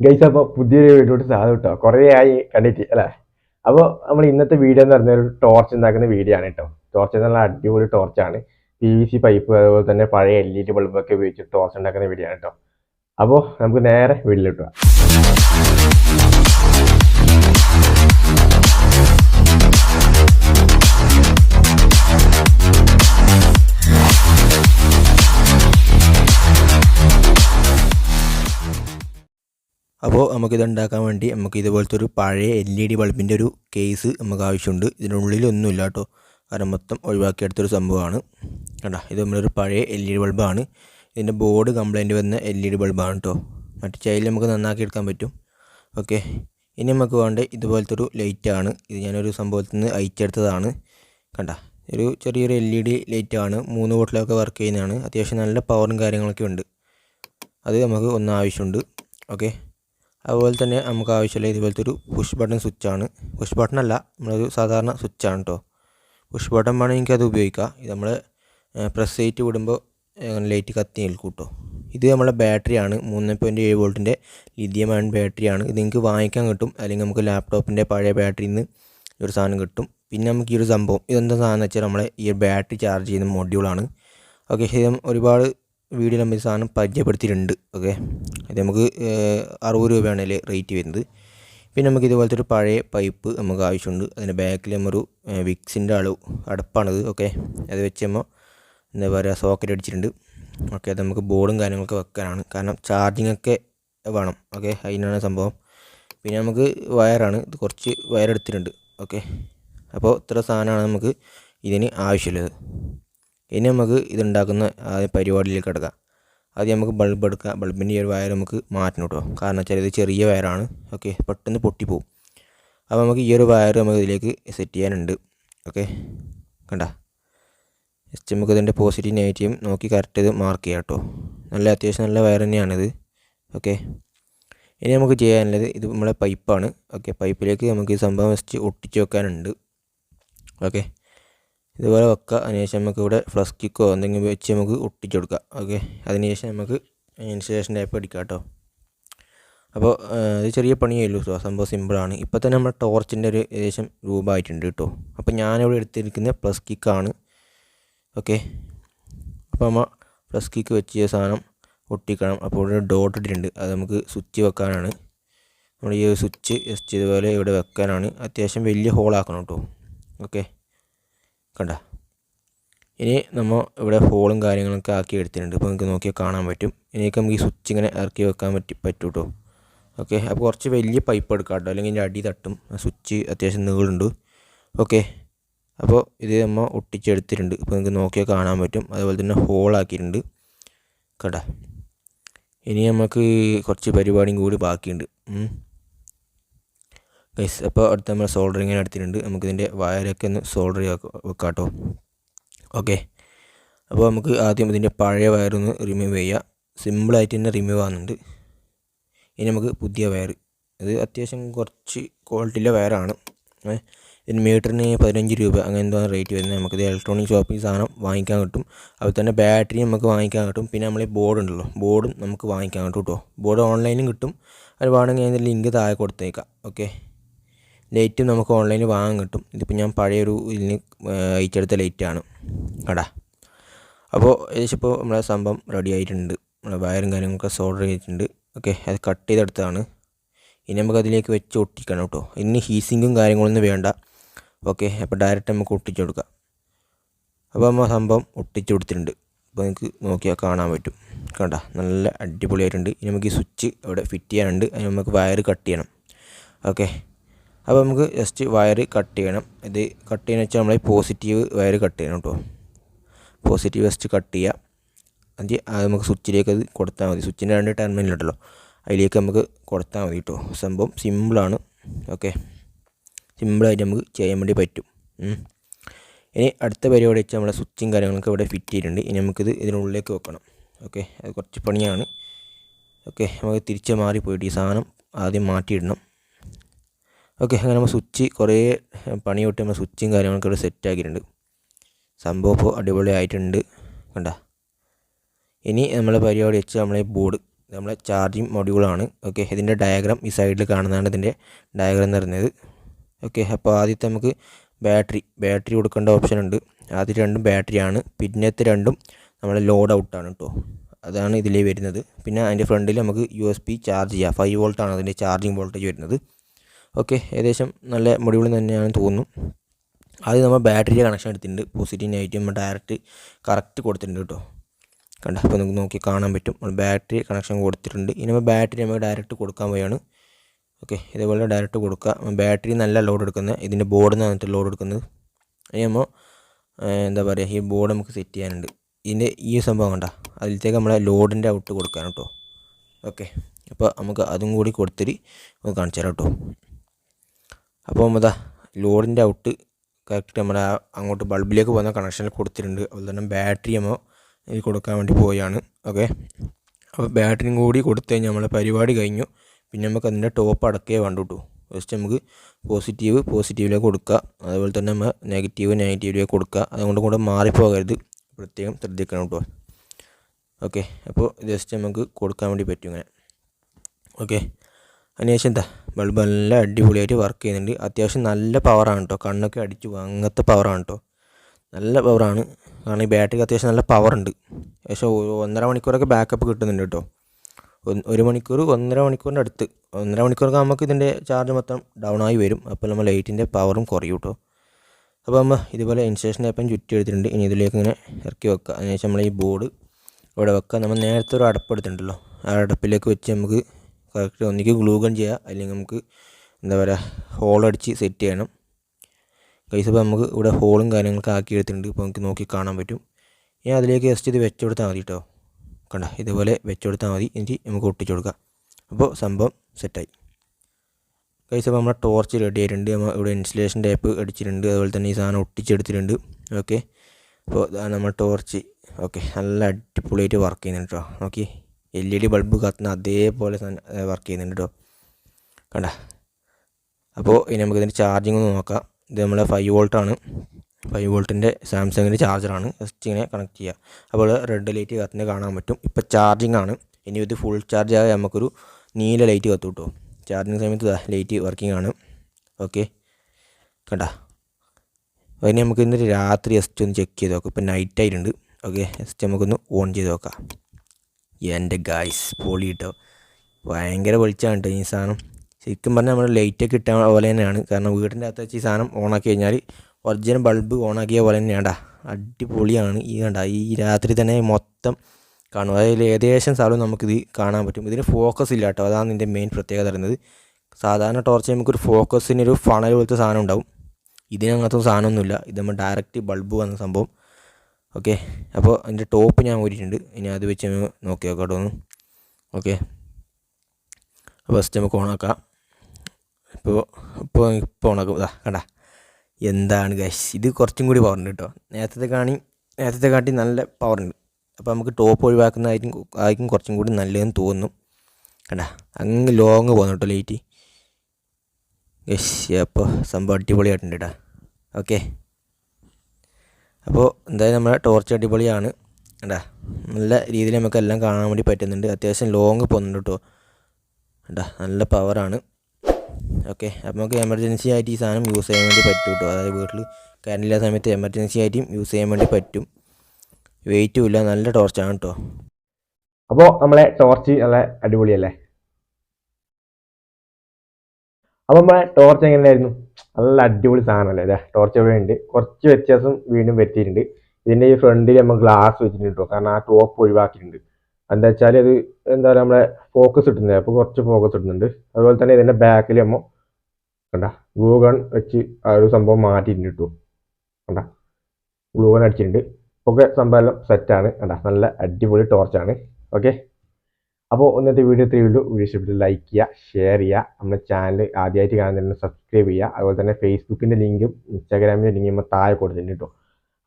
Guys അപ്പോൾ പുതിയൊരു വീഡിയോട്ട് സാധനം കേട്ടോ കുറേ ആയി കണ്ടിട്ട് അല്ലേ? അപ്പോൾ നമ്മൾ ഇന്നത്തെ വീഡിയോ എന്ന് പറഞ്ഞാൽ ഒരു ടോർച്ച് ഉണ്ടാക്കുന്ന വീഡിയോ ആണ് കേട്ടോ ടോർച്ച് പറഞ്ഞാൽ അടിപൊളി ടോർച്ചാണ് പി വി സി പൈപ്പ് അതുപോലെ തന്നെ പഴയ എൽ ഇ ഡി ബൾബൊക്കെ ഉപയോഗിച്ച് ടോർച്ച് ഉണ്ടാക്കുന്ന വീഡിയോ ആണ് കേട്ടോ അപ്പോൾ നമുക്ക് നേരെ വീട്ടിലോട്ട് അപ്പോൾ നമുക്കിത് ഉണ്ടാക്കാൻ വേണ്ടി നമുക്ക് ഇതുപോലത്തെ ഒരു പഴയ എൽ ഇ ഡി ബൾബിന്റെ ഒരു കേസ് നമുക്ക് ആവശ്യമുണ്ട്. ഇതിനുള്ളിലൊന്നുമില്ല കേട്ടോ. കാരണം മൊത്തം ഒഴിവാക്കിയെടുത്തൊരു സംഭവമാണ്. കേട്ടോ ഇത് നമ്മളൊരു പഴയ എൽ ഇ ഡി ബൾബാണ്. ഇതിന്റെ ബോർഡ് കംപ്ലൈന്റ് വന്ന എൽ ഇ ഡി ബൾബാണ് കേട്ടോ. മറ്റു ചൈലിൽ നമുക്ക് നന്നാക്കി എടുക്കാൻ പറ്റും. ഓക്കെ. ഇനി നമുക്ക് വേണ്ട ഇതുപോലത്തെ ഒരു ലൈറ്റാണ്. ഇത് ഞാനൊരു സംഭവത്തിൽ നിന്ന് അയച്ചെടുത്തതാണ് കണ്ട? ഒരു ചെറിയൊരു എൽ ഇ ഡി ലൈറ്റാണ്. മൂന്ന് വോട്ടിലൊക്കെ വർക്ക് ചെയ്യുന്നതാണ്. അത്യാവശ്യം നല്ല പവറും കാര്യങ്ങളൊക്കെ ഉണ്ട്. അത് നമുക്ക് ഒന്ന് ആവശ്യമുണ്ട്. ഓക്കെ. അതുപോലെ തന്നെ നമുക്ക് ആവശ്യമുള്ള ഇതുപോലത്തെ ഒരു പുഷ് ബട്ടൺ സ്വിച്ച് ആണ്. പുഷ് ബട്ടൺ അല്ല നമ്മളൊരു സാധാരണ സ്വിച്ചാണ് കേട്ടോ പുഷ് ബട്ടൺ വേണമെങ്കിൽ അത് ഉപയോഗിക്കാം. ഇത് നമ്മൾ പ്രസ് ചെയ്തിട്ട് വിടുമ്പോൾ ലൈറ്റ് കത്തി നിൽക്കും കേട്ടോ ഇത് നമ്മളെ ബാറ്ററിയാണ് മൂന്ന് പോയിന്റ് ഏഴ് വോൾട്ടിന്റെ ലിഥിയം അയൺ ബാറ്ററിയാണ് ഇത് നിങ്ങൾക്ക് വാങ്ങിക്കാൻ കിട്ടും. അല്ലെങ്കിൽ നമുക്ക് ലാപ്ടോപ്പിന്റെ പഴയ ബാറ്ററിയിൽ നിന്ന് ഒരു സാധനം കിട്ടും. പിന്നെ നമുക്ക് ഈ ഒരു സംഭവം. ഇതെന്താ സാധനം വെച്ചാൽ നമ്മളെ ഈ ബാറ്ററി ചാർജ് ചെയ്യുന്ന മൊഡ്യൂളാണ് ഓക്കെ ഇത് ഒരുപാട് വീഡിയോ ഈ സാധനം പരിചയപ്പെടുത്തിയിട്ടുണ്ട് ഓക്കെ ഇത് നമുക്ക് അറുപത് രൂപയാണ് അതിൽ റേറ്റ് വരുന്നത്. പിന്നെ നമുക്ക് ഇതുപോലത്തെ ഒരു പഴയ പൈപ്പ് നമുക്ക് ആവശ്യമുണ്ട്. അതിന്റെ ബാക്കിൽ നമ്മൊരു വിക്സിന്റെ അളവ് അടപ്പാണത് ഓക്കെ അത് വെച്ച് നമ്മൾ എന്താ പറയുക സോക്കറ്റ് അടിച്ചിട്ടുണ്ട്. ഓക്കെ അത് നമുക്ക് ബോർഡും കാര്യങ്ങളൊക്കെ വെക്കാനാണ്. കാരണം ചാർജിങ് ഒക്കെ വേണം ഓക്കെ അതിനാണ് സംഭവം. പിന്നെ നമുക്ക് വയറാണ് ഇത് കുറച്ച് വയർ എടുത്തിട്ടുണ്ട് ഓക്കെ അപ്പോൾ ഇത്ര സാധനമാണ് നമുക്ക് ഇതിന് ആവശ്യമുള്ളത്. ഇനി നമുക്ക് ഇതുണ്ടാക്കുന്ന ആ പരിപാടിയിലേക്ക് കിടക്കാം. ആദ്യം നമുക്ക് ബൾബ് എടുക്കാം. ബൾബിന്റെ ഈ ഒരു വയർ നമുക്ക് മാറ്റണം കേട്ടോ. കാരണം വെച്ചാൽ ഇത് ചെറിയ വയറാണ്. ഓക്കെ പെട്ടെന്ന് പൊട്ടിപ്പോവും. അപ്പോൾ നമുക്ക് ഈ ഒരു വയർ നമുക്ക് ഇതിലേക്ക് സെറ്റ് ചെയ്യാനുണ്ട്. ഓക്കെ കണ്ട? ജസ്റ്റ് നമുക്ക് ഇതിന്റെ പോസിറ്റീവ് നെഗറ്റീവ് നോക്കി കറക്റ്റ് ഇത് മാർക്ക് ചെയ്യാം കേട്ടോ. നല്ല അത്യാവശ്യം നല്ല വയർ തന്നെയാണിത്. ഓക്കെ ഇനി നമുക്ക് ചെയ്യാനുള്ളത് ഇത് നമ്മളെ പൈപ്പാണ്. ഓക്കെ പൈപ്പിലേക്ക് നമുക്ക് ഈ സംഭവം വെച്ച് ഒട്ടിച്ച് വെക്കാനുണ്ട്. ഓക്കെ ഇതുപോലെ വെക്കുക അതിനുശേഷം നമുക്ക് ഇവിടെ ഫ്ലസ്കിക്കോ എന്തെങ്കിലും വെച്ച് നമുക്ക് ഒട്ടിച്ചു കൊടുക്കുക ഓക്കെ. അതിനുശേഷം നമുക്ക് ഇൻസ്റ്റലേഷൻ ടൈപ്പ് അടിക്കാം കേട്ടോ. അപ്പോൾ ഇത് ചെറിയ പണിയേ ഉള്ളൂ സംഭവം സിമ്പിളാണ്. ഇപ്പോൾ തന്നെ നമ്മുടെ ടോർച്ചിന്റെ ഒരു ഏകദേശം രൂപമായിട്ടുണ്ട് കേട്ടോ. അപ്പോൾ ഞാനിവിടെ എടുത്തിരിക്കുന്നത് പ്ലസ് കിക്കാണ് ഓക്കെ. അപ്പോൾ നമ്മൾ പ്ലസ് കിക്ക് വെച്ച് സാധനം ഒട്ടിക്കണം. അപ്പോൾ ഇവിടെ ഡോട്ട് ഇട്ടിട്ടുണ്ട്. അത് നമുക്ക് സ്വിച്ച് വെക്കാനാണ്. നമ്മൾ ഈ സ്വിച്ച് ജസ്റ്റ് ഇതുപോലെ ഇവിടെ വെക്കാനാണ്. അത്യാവശ്യം വലിയ ഹോളാക്കണം കേട്ടോ. ഓക്കെ. കണ്ട? ഇനി നമ്മൾ ഇവിടെ ഹോളും കാര്യങ്ങളൊക്കെ ആക്കി എടുത്തിട്ടുണ്ട്. ഇപ്പോൾ നിങ്ങൾക്ക് നോക്കിയാൽ കാണാൻ പറ്റും. ഇനിയൊക്കെ നമുക്ക് ഈ സ്വിച്ച് ഇങ്ങനെ ഇറക്കി വെക്കാൻ പറ്റി പറ്റും ഓക്കെ അപ്പോൾ കുറച്ച് വലിയ പൈപ്പ് എടുക്കാം കേട്ടോ. അല്ലെങ്കിൽ ഇതിന്റെ അടി തട്ടും. സ്വിച്ച് അത്യാവശ്യം നീളുണ്ട്. ഓക്കെ അപ്പോൾ ഇത് നമ്മൾ ഒട്ടിച്ചെടുത്തിട്ടുണ്ട്. ഇപ്പോൾ നിങ്ങൾക്ക് നോക്കിയാൽ കാണാൻ പറ്റും. അതുപോലെ തന്നെ ഹോളാക്കിയിട്ടുണ്ട് കേട്ടോ ഇനി നമുക്ക് കുറച്ച് പരിപാടിയും കൂടി ബാക്കിയുണ്ട്. ഗൈസ് അപ്പോൾ അടുത്ത് നമ്മൾ സോൾഡറിങ്ങിന് എടുത്തിട്ടുണ്ട്. നമുക്കിതിന്റെ വയറൊക്കെ ഒന്ന് സോൾഡർ വെക്കാം കേട്ടോ ഓക്കെ അപ്പോൾ നമുക്ക് ആദ്യം ഇതിന്റെ പഴയ വയറൊന്ന് റിമൂവ് ചെയ്യുക സിമ്പിളായിട്ട് തന്നെ റിമൂവ് ആകുന്നുണ്ട് ഇനി നമുക്ക് പുതിയ വയർ അത് അത്യാവശ്യം കുറച്ച് ക്വാളിറ്റിയിലെ വയറാണ് ഇതിന് മീറ്ററിന് പതിനഞ്ച് രൂപ. അങ്ങനെ എന്തോ റേറ്റ് വരുന്നത്. നമുക്കിത് ഇലക്ട്രോണിക് ഷോപ്പിൽ സാധനം വാങ്ങിക്കാൻ കിട്ടും. അതുപോലെ തന്നെ ബാറ്ററി നമുക്ക് വാങ്ങിക്കാൻ കിട്ടും. പിന്നെ നമ്മൾ ബോർഡ് ഉണ്ടല്ലോ. ബോർഡും നമുക്ക് വാങ്ങിക്കാൻ കിട്ടും കേട്ടോ ബോർഡ് ഓൺലൈനിലും കിട്ടും. അത് വേണമെങ്കിൽ അതിന്റെ ലിങ്ക് താഴെ കൊടുത്തേക്കാം. ഓക്കെ ലൈറ്റും നമുക്ക് ഓൺലൈനിൽ വാങ്ങാൻ കിട്ടും. ഇതിപ്പോൾ ഞാൻ പഴയൊരു ഇതിന് അയച്ചെടുത്ത ലൈറ്റാണ്. കടാ. അപ്പോൾ ഏകദേശം ഇപ്പോൾ നമ്മളെ സംഭവം റെഡി ആയിട്ടുണ്ട്. നമ്മളെ വയറും കാര്യങ്ങളൊക്കെ സോൾഡർ ചെയ്തിട്ടുണ്ട്. ഓക്കെ അത് കട്ട് ചെയ്തെടുത്താണ് ഇനി നമുക്ക് അതിലേക്ക് വെച്ച് ഒട്ടിക്കണം കേട്ടോ. ഇനി ഹീസിങ്ങും കാര്യങ്ങളൊന്നും വേണ്ട. ഓക്കെ അപ്പോൾ ഡയറക്റ്റ് നമുക്ക് ഒട്ടിച്ചു കൊടുക്കാം. അപ്പോൾ നമ്മൾ സംഭവം ഒട്ടിച്ചു കൊടുത്തിട്ടുണ്ട്. അപ്പോൾ നിങ്ങൾക്ക് നോക്കിയാൽ കാണാൻ പറ്റും. കണ്ട നല്ല അടിപൊളിയായിട്ടുണ്ട്. ഇനി നമുക്ക് ഈ സ്വിച്ച് അവിടെ ഫിറ്റ് ചെയ്യാനുണ്ട്. അതിന് നമുക്ക് വയർ കട്ട് ചെയ്യണം. ഓക്കെ അപ്പോൾ നമുക്ക് ജസ്റ്റ് വയർ കട്ട് ചെയ്യണം. ഇത് കട്ട് ചെയ്യുന്ന വെച്ചാൽ നമ്മൾ പോസിറ്റീവ് വയർ കട്ട് ചെയ്യണം കേട്ടോ. പോസിറ്റീവ് ജസ്റ്റ് കട്ട് ചെയ്യുക അത് നമുക്ക് സ്വിച്ചിലേക്ക് അത് കൊടുത്താൽ മതി. സ്വിച്ചിന്റെ രണ്ട് ടെർമിനൽ ഉണ്ടല്ലോ. അതിലേക്ക് നമുക്ക് കൊടുത്താൽ മതി കേട്ടോ. സംഭവം സിമ്പിളാണ് ഓക്കെ സിമ്പിളായിട്ട് നമുക്ക് ചെയ്യാൻ വേണ്ടി പറ്റും. ഇനി അടുത്ത പരിപാടി വെച്ചാൽ നമ്മുടെ സ്വിച്ചും കാര്യങ്ങളൊക്കെ ഇവിടെ ഫിറ്റ് ചെയ്തിട്ടുണ്ട്. ഇനി നമുക്കിത് ഇതിനുള്ളിലേക്ക് വെക്കണം. ഓക്കെ അത് കുറച്ച് പണിയാണ്. ഓക്കെ നമുക്ക് തിരിച്ച് മാറിപ്പോയിട്ട് ഈ സാധനം ആദ്യം മാറ്റിയിടണം. ഓക്കെ അങ്ങനെ നമ്മൾ സ്വിച്ച് കുറേ പണി തൊട്ട് നമ്മൾ സ്വിച്ചും കാര്യങ്ങളൊക്കെ ഇവിടെ സെറ്റ് ആക്കിയിട്ടുണ്ട്. സംഭവം ഇപ്പോൾ അടിപൊളി ആയിട്ടുണ്ട് കണ്ട? ഇനി നമ്മളെ പരിപാടി വെച്ച് നമ്മളെ ബോർഡ് നമ്മളെ ചാർജിങ് മൊഡ്യൂളാണ് ഓക്കെ ഇതിന്റെ ഡയഗ്രാം ഈ സൈഡിൽ കാണുന്നതാണ് ഇതിന്റെ ഡയഗ്രാം എന്ന് പറയുന്നത്. ഓക്കെ അപ്പോൾ ആദ്യത്തെ നമുക്ക് ബാറ്ററി ബാറ്ററി കൊടുക്കേണ്ട ഓപ്ഷൻ ഉണ്ട്. ആദ്യം രണ്ടും ബാറ്ററിയാണ് പിന്നത്തെ രണ്ടും നമ്മളെ ലോഡ് ഔട്ടാണ് കേട്ടോ അതാണ് ഇതിലേ വരുന്നത്. പിന്നെ അതിന്റെ ഫ്രണ്ടിൽ നമുക്ക് യു എസ് പി ചാർജ് ചെയ്യാം. ഫൈവ് വോൾട്ടാണ് അതിന്റെ ചാർജിങ് വോൾട്ടേജ് വരുന്നത്. ഓക്കെ ഏകദേശം നല്ല മൊഡ്യൂൾ തന്നെയാണ് തോന്നുന്നു. ആദ്യം നമ്മൾ ബാറ്ററിയുടെ കണക്ഷൻ എടുത്തിട്ടുണ്ട്. പോസിറ്റീവ് നെഗറ്റീവ് നമ്മൾ ഡയറക്റ്റ് കറക്റ്റ് കൊടുത്തിട്ടുണ്ട് കേട്ടോ. കണ്ട? അപ്പോൾ നിങ്ങൾക്ക് നോക്കി കാണാൻ പറ്റും. നമ്മൾ ബാറ്ററി കണക്ഷൻ കൊടുത്തിട്ടുണ്ട്. ഇനി നമ്മൾ ബാറ്ററി നമുക്ക് ഡയറക്റ്റ് കൊടുക്കാൻ പോയാണ് ഓക്കെ? ഇതേപോലെ ഡയറക്റ്റ് കൊടുക്കുക. ബാറ്ററി നല്ല ലോഡ് എടുക്കുന്നത്. ഇതിന്റെ ബോർഡിൽ നിന്ന് വന്നിട്ട് ലോഡ് എടുക്കുന്നത്. ഇനി നമ്മൾ എന്താ പറയുക ഈ ബോർഡ് നമുക്ക് സെറ്റ് ചെയ്യാനുണ്ട്. ഇതിന്റെ ഈ സംഭവം കണ്ട? അതിലത്തേക്ക് നമ്മളെ ലോഡിന്റെ ഔട്ട് കൊടുക്കാൻ കേട്ടോ. ഓക്കെ? അപ്പോൾ നമുക്ക് അതും കൂടി കൊടുത്തിട്ട് നമുക്ക് കാണിച്ചു തരാം കേട്ടോ. അപ്പോൾ അതാ ലോഡിന്റെ ഔട്ട് കറക്റ്റ് നമ്മുടെ അങ്ങോട്ട് ബൾബിലേക്ക് പോകുന്ന കണക്ഷനിൽ കൊടുത്തിട്ടുണ്ട്. അതുപോലെ തന്നെ ബാറ്ററി നമ്മൾ ഇതിൽ കൊടുക്കാൻ വേണ്ടി പോയാണ് ഓക്കെ അപ്പോൾ ബാറ്ററിയും കൂടി കൊടുത്തു കഴിഞ്ഞാൽ നമ്മളെ പരിപാടി കഴിഞ്ഞു. പിന്നെ നമുക്ക് അതിന്റെ ടോപ്പ് അടക്കേ വേണ്ടു കേട്ടോ ജസ്റ്റ് നമുക്ക് പോസിറ്റീവ് പോസിറ്റീവിലേക്ക് കൊടുക്കുക അതുപോലെ തന്നെ നമ്മൾ നെഗറ്റീവ് നെഗറ്റീവിലേക്ക് കൊടുക്കുക അതുകൊണ്ട് കൂടെ മാറിപ്പോകരുത്. പ്രത്യേകം ശ്രദ്ധിക്കണം കേട്ടോ ഓക്കെ അപ്പോൾ ജസ്റ്റ് നമുക്ക് കൊടുക്കാൻ വേണ്ടി പറ്റും ഇങ്ങനെ. ഓക്കെ അതിനുശേഷം എന്താ? ബൾബ് നല്ല അടിപൊളിയായിട്ട് വർക്ക് ചെയ്യുന്നുണ്ട്. അത്യാവശ്യം നല്ല പവറാണ് കേട്ടോ കണ്ണൊക്കെ അടിച്ച്. പോകും അങ്ങനത്തെ പവറാണ് കേട്ടോ നല്ല പവറാണ് കാരണം ഈ ബാറ്ററിക്ക് അത്യാവശ്യം നല്ല പവറുണ്ട് ഏകദേശം ഒന്നര മണിക്കൂറൊക്കെ ബാക്കപ്പ് കിട്ടുന്നുണ്ട് കേട്ടോ ഒരു മണിക്കൂർ ഒന്നര മണിക്കൂറിന്റെ അടുത്ത്. ഒന്നര മണിക്കൂറൊക്കെ നമുക്ക് ഇതിന്റെ ചാർജ് മൊത്തം ഡൗൺ ആയി വരും. അപ്പോൾ നമ്മൾ ലൈറ്റിന്റെ പവറും കുറയും കേട്ടോ അപ്പോൾ നമ്മൾ ഇതുപോലെ ഇൻസ്റ്റേഷൻ ടൈപ്പം ചുറ്റി എടുത്തിട്ടുണ്ട്. ഇനി ഇതിലേക്ക് ഇങ്ങനെ ഇറക്കി വെക്കുക അതിനുശേഷം നമ്മൾ ഈ ബോർഡ് ഇവിടെ വെക്കുക നമ്മൾ നേരത്തെ ഒരു അടപ്പ് എടുത്തിട്ടുണ്ടല്ലോ. ആ അടപ്പിലേക്ക് വെച്ച് നമുക്ക് കറക്റ്റ് ഒന്നിക്ക് ഗ്ലൂഗൺ ചെയ്യുക അല്ലെങ്കിൽ നമുക്ക് എന്താ പറയുക ഹോൾ അടിച്ച് സെറ്റ് ചെയ്യണം. കൈസ് അപ്പോൾ നമുക്ക് ഇവിടെ ഹോളും കാര്യങ്ങളൊക്കെ ആക്കി എടുത്തിട്ടുണ്ട്. ഇപ്പോൾ നമുക്ക് നോക്കി കാണാൻ പറ്റും. ഇനി അതിലേക്ക് ജസ്റ്റ് ഇത് വെച്ച് കൊടുത്താൽ മതി കേട്ടോ കണ്ട ഇതുപോലെ വെച്ച് കൊടുത്താൽ മതി. എന്നിട്ട് നമുക്ക് ഒട്ടിച്ചു കൊടുക്കാം. അപ്പോൾ സംഭവം സെറ്റായി കൈസ് അപ്പോൾ നമ്മുടെ ടോർച്ച് റെഡി ആയിട്ടുണ്ട്. നമ്മൾ ഇവിടെ ഇൻസുലേഷൻ ടേപ്പ് അടിച്ചിട്ടുണ്ട്. അതുപോലെ തന്നെ ഈ സാധനം ഒട്ടിച്ചെടുത്തിട്ടുണ്ട് ഓക്കെ അപ്പോൾ നമ്മൾ ടോർച്ച് ഓക്കെ നല്ല അടിപൊളിയായിട്ട് വർക്ക് ചെയ്യുന്നുണ്ട് കേട്ടോ നോക്കി. എൽ ഇ ഡി ബൾബ് കത്തുന്ന അതേപോലെ വർക്ക് ചെയ്യുന്നുണ്ട് കേട്ടോ കണ്ട? അപ്പോൾ ഇനി നമുക്ക് ഇതിന്റെ ചാർജിങ് ഒന്ന് നോക്കാം. ഇത് നമ്മളെ ഫൈവ് വോൾട്ടാണ് ഫൈവ് വോൾട്ടിന്റെ സാംസങ്ങിന്റെ ചാർജറാണ് ജസ്റ്റ് ഇങ്ങനെ കണക്ട് ചെയ്യുക അപ്പോൾ റെഡ് ലൈറ്റ് കത്തുന്നത് കാണാൻ പറ്റും. ഇപ്പോൾ ചാർജിങ് ആണ്. ഇനി ഇത് ഫുൾ ചാർജ് ആയാൽ നമുക്കൊരു നീല ലൈറ്റ് കത്തും കേട്ടോ ചാർജിങ് സമയത്ത് ലൈറ്റ് വർക്കിംഗ് ആണ്. ഓക്കെ കണ്ട? ഇനി നമുക്ക് ഇന്ന് രാത്രി ജസ്റ്റ് ഒന്ന് ചെക്ക് ചെയ്ത് നോക്കാം. ഇപ്പോൾ നൈറ്റ് ആയിട്ടുണ്ട്. ഓക്കെ ജസ്റ്റ് നമുക്കൊന്ന് ഓൺ ചെയ്ത് നോക്കാം. എന്റെ ഗായ്സ് പൊളി കേട്ടോ ഭയങ്കര വെളിച്ചാണ് കേട്ടോ ഈ സാധനം. ശരിക്കും പറഞ്ഞാൽ നമ്മൾ ലൈറ്റൊക്കെ ഇട്ട പോലെ തന്നെയാണ്. കാരണം വീടിന്റെ അകത്ത് വെച്ച് ഈ സാധനം ഓണാക്കി കഴിഞ്ഞാൽ ഒറിജിനൽ ബൾബ് ഓണാക്കിയ പോലെ തന്നെയാണ്ടാ അടിപൊളിയാണ് ഈ കണ്ട. ഈ രാത്രി തന്നെ മൊത്തം കാണും. അതായത് ഏകദേശം സ്ഥലവും നമുക്കിത് കാണാൻ പറ്റും. ഇതിന് ഫോക്കസ് ഇല്ല കേട്ടോ അതാണ് ഇതിന്റെ മെയിൻ പ്രത്യേകത പറയുന്നത് സാധാരണ ടോർച്ച് നമുക്കൊരു ഫോക്കസിനൊരു ഫണൽ പോലത്തെ സാധനം ഉണ്ടാവും. ഇതിന് അങ്ങനത്തെ സാധനമൊന്നുമില്ല. ഇത് നമ്മൾ ഡയറക്റ്റ് ബൾബ് വന്ന സംഭവം. ഓക്കെ. അപ്പോൾ അതിന്റെ ടോപ്പ് ഞാൻ ഊരിയിട്ടുണ്ട്. ഇനി അത് വെച്ച് നോക്കി നോക്കാം ഒന്ന്. ഓക്കെ. ഫസ്റ്റ് നമുക്ക് ഓണാക്കാം. ഇപ്പോൾ ഇപ്പോൾ ഇപ്പോൾ ഓണാക്കും. ഇതാ കണ്ട? എന്താണ് ഗൈസ് ഇത് കുറച്ചും കൂടി പവറുണ്ട് കേട്ടോ. നേരത്തെ കാണി നേരത്തെ കാട്ടി നല്ല പവറുണ്ട് അപ്പോൾ നമുക്ക് ടോപ്പ് ഒഴിവാക്കുന്നതായിരിക്കും ആയിരിക്കും കുറച്ചും കൂടി നല്ലതെന്ന് തോന്നുന്നു. കണ്ട? അങ്ങ് ലോങ് പോകുന്നു കേട്ടോ ലൈറ്റ് ഗൈസ് അപ്പോൾ സംഭവം അടിപൊളിയായിട്ടുണ്ട് കേട്ടോ ഓക്കെ. അപ്പോൾ എന്തായാലും നമ്മുടെ ടോർച്ച് അടിപൊളിയാണ്. കണ്ടാ? നല്ല രീതിയിൽ നമുക്ക് എല്ലാം കാണാൻ വേണ്ടി പറ്റുന്നുണ്ട്. അത്യാവശ്യം ലോങ് പോകുന്നുണ്ട് കേട്ടോ കണ്ടാ? നല്ല പവറാണ് ഓക്കെ. അപ്പോൾ നമുക്ക് എമർജൻസി ആയിട്ട് ഈ സാധനം യൂസ് ചെയ്യാൻ വേണ്ടി പറ്റും കേട്ടോ അതായത് വീട്ടിൽ കറണ്ട് ഇല്ലാത്ത സമയത്ത് എമർജൻസി ആയിട്ടും യൂസ് ചെയ്യാൻ വേണ്ടി പറ്റും. വെയിറ്റും ഇല്ല. നല്ല ടോർച്ചാണ് കേട്ടോ അപ്പോൾ നമ്മളെ ടോർച്ച് നല്ല അടിപൊളിയല്ലേ? അപ്പോൾ നമ്മളെ ടോർച്ച് എങ്ങനെയായിരുന്നു? നല്ല അടിപൊളി സാധനമല്ലേ അതെ ടോർച്ച് ഉണ്ട്. കുറച്ച് വ്യത്യാസം വീണ്ടും പറ്റിയിട്ടുണ്ട് ഇതിന്റെ ഈ ഫ്രണ്ടിൽ നമ്മൾ ഗ്ലാസ് വെച്ചിട്ടുണ്ട് കാരണം ആ ടോപ്പ് ഒഴിവാക്കിയിട്ടുണ്ട്. എന്താ വെച്ചാൽ അത് എന്താ പറയുക നമ്മളെ ഫോക്കസ് കിട്ടുന്നത് അപ്പോൾ കുറച്ച് ഫോക്കസ് കിട്ടുന്നുണ്ട് അതുപോലെ തന്നെ ഇതിന്റെ ബാക്കിൽ നമ്മൾ കണ്ട ഗ്ലൂ ഗൺ വെച്ച് ആ ഒരു സംഭവം മാറ്റിയിട്ടുണ്ട് കേട്ടോ കണ്ട ഗ്ലൂ ഗൺ അടിച്ചിട്ടുണ്ട്. ഒക്കെ സംഭവം എല്ലാം സെറ്റാണ് കണ്ട നല്ല അടിപൊളി ടോർച്ചാണ് ഓക്കെ അപ്പോൾ ഇന്നത്തെ വീഡിയോ ഇത്രയേ ഉള്ളൂ. വീഡിയോ ഇഷ്ടപ്പെട്ട് ലൈക്ക് ചെയ്യുക ഷെയർ ചെയ്യുക. നമ്മുടെ ചാനൽ ആദ്യമായിട്ട് കാണുന്നതിന് സബ്സ്ക്രൈബ് ചെയ്യുക. അതുപോലെ തന്നെ ഫേസ്ബുക്കിന്റെ ലിങ്കും ഇൻസ്റ്റാഗ്രാമിന്റെ ലിങ്കും താഴെ കൊടുത്തിട്ടുണ്ട് കേട്ടോ.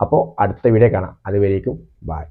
അപ്പോൾ അടുത്ത വീഡിയോ കാണാം. അതുവരേക്കും ബൈ